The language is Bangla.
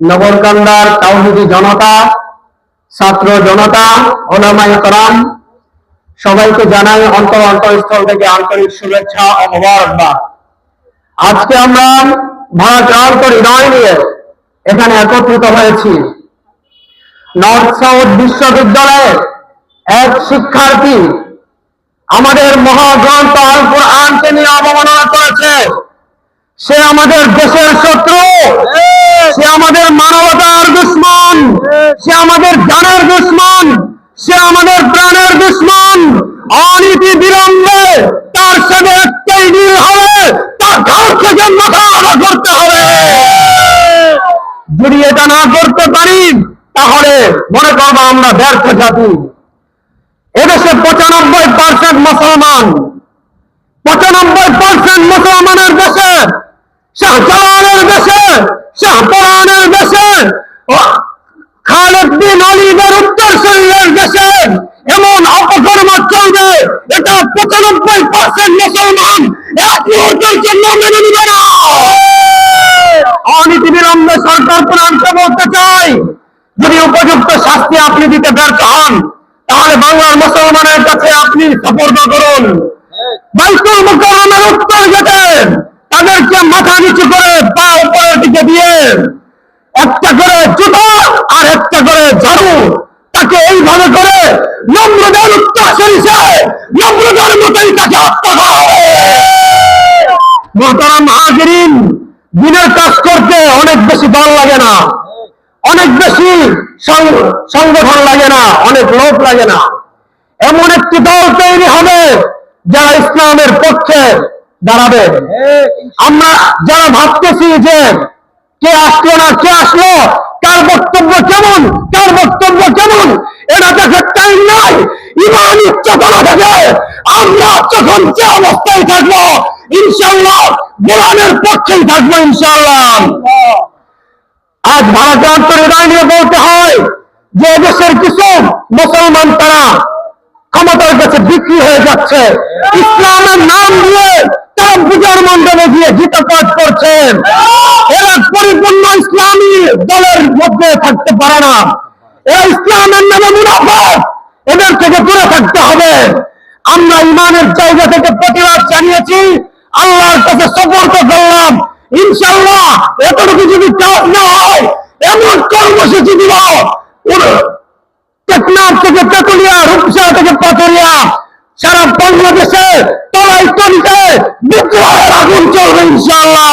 নগরকান্দার তাওহিদি জনতা, ছাত্র জনতা ওলামাই করাম সবাইকে জানাই অন্তর অন্তরস্থল থেকে আন্তরিক শুভেচ্ছা ও মোবারকবাদ। আজকে আমরা ভারাক্রান্ত হৃদয় নিয়ে এখানে একত্রিত হয়েছি। নর্থ সাউথ বিশ্ববিদ্যালয়ের এক শিক্ষার্থী আমাদের মহাগ্রন্থ আল কোরআনকে নিয়ে অবমাননা করেছে। সে আমাদের দেশের শত্রু সে আমাদের মানবতার দুশ্মন সে আমাদের জানের দুশ্মন, সে আমাদের প্রাণের দুশ্মন। অনীতি বিলম্বে তার সাথে একটাই ডিল হবে, তার ঘর থেকে মাথা আলাদা করতে হবে। যদি এটা না করতে পারি, তাহলে মনে করব আমরা ব্যর্থ জাতি। এদেশে পঁচানব্বই পার্সেন্ট মুসলমান। পঁচানব্বই পার্সেন্ট মুসলমানের দেশে, শাহজালালের দেশে, শাহপরানের বিন অলিদের উত্তর শরীরের দেশে এমন অপকর্ম চলবে, এটা পঁচানব্বই পার্সেন্ট মুসলমান এক মুহূর্তের জন্য মেনে নিবে না। অনীতি বিলম্বে সরকার প্রধানকে বলতে চাই, যদি উপযুক্ত শাস্তি আপনি দিতে ব্যর্থ হন, তাহলে বাংলার মুসলমানের কাছে আপনি সফর্দ করুন। বাইতুল মুকাররমের উত্তর গেটে তাদেরকে মাথা নিচু করে পা উপরের দিকে দিয়ে একটা করে জুতো আর একটা করে ঝাড়ু তাকে এইভাবে করে নম্রদের উত্তর সরিষে নম্রদের মতোই তাকে হত্যা করা হবে। মহতারাম হাজিরিন, দিনের কাজ করতে অনেক বেশি দল লাগে না। অনেক বেশি সং- সংগঠন লাগে না, অনেক লোক লাগে না। এমন একটি দল তৈরি হবে যারা ইসলামের পক্ষে দাঁড়াবে। আমরা যারা ভাবতেছি যে কে আসলো না, কে আসলো? কার বক্তব্য কেমন? কার বক্তব্য কেমন? এটা দেখার টাইম নাই। ইমান চেতনা থেকে আমরা যখন যে অবস্থায় থাকব ইনশাল্লাহ গোলামের পক্ষেই থাকব ইনশাল্লাহ আজ ভারতের আন্তর্জাতিক নিয়ে বলতে হয়, যে দেশের কিছু মুসলমান তারা ক্ষমতার কাছে বিক্রি হয়ে যাচ্ছে। ইসলামের নাম দিয়ে দলের মধ্যে থাকতে পারে না। এরা ইসলামের নামে মুনাফা এদের থেকে দূরে থাকতে হবে। আমরা ইমানের জায়গা থেকে প্রতিবাদ জানিয়েছি। আল্লাহর কাছে সফর্ত করলাম। ইনশাল্লাহ এতটুকু যদি কাজ না হয়, এমন কর্মসূচি দিব। টেকনাফ থেকে তেতুলিয়া, রূপসা থেকে পাথরিয়া, সারা বাংলাদেশে তলাই তলিতে বিদ্রোহের আগুন চলবে ইনশাআল্লাহ।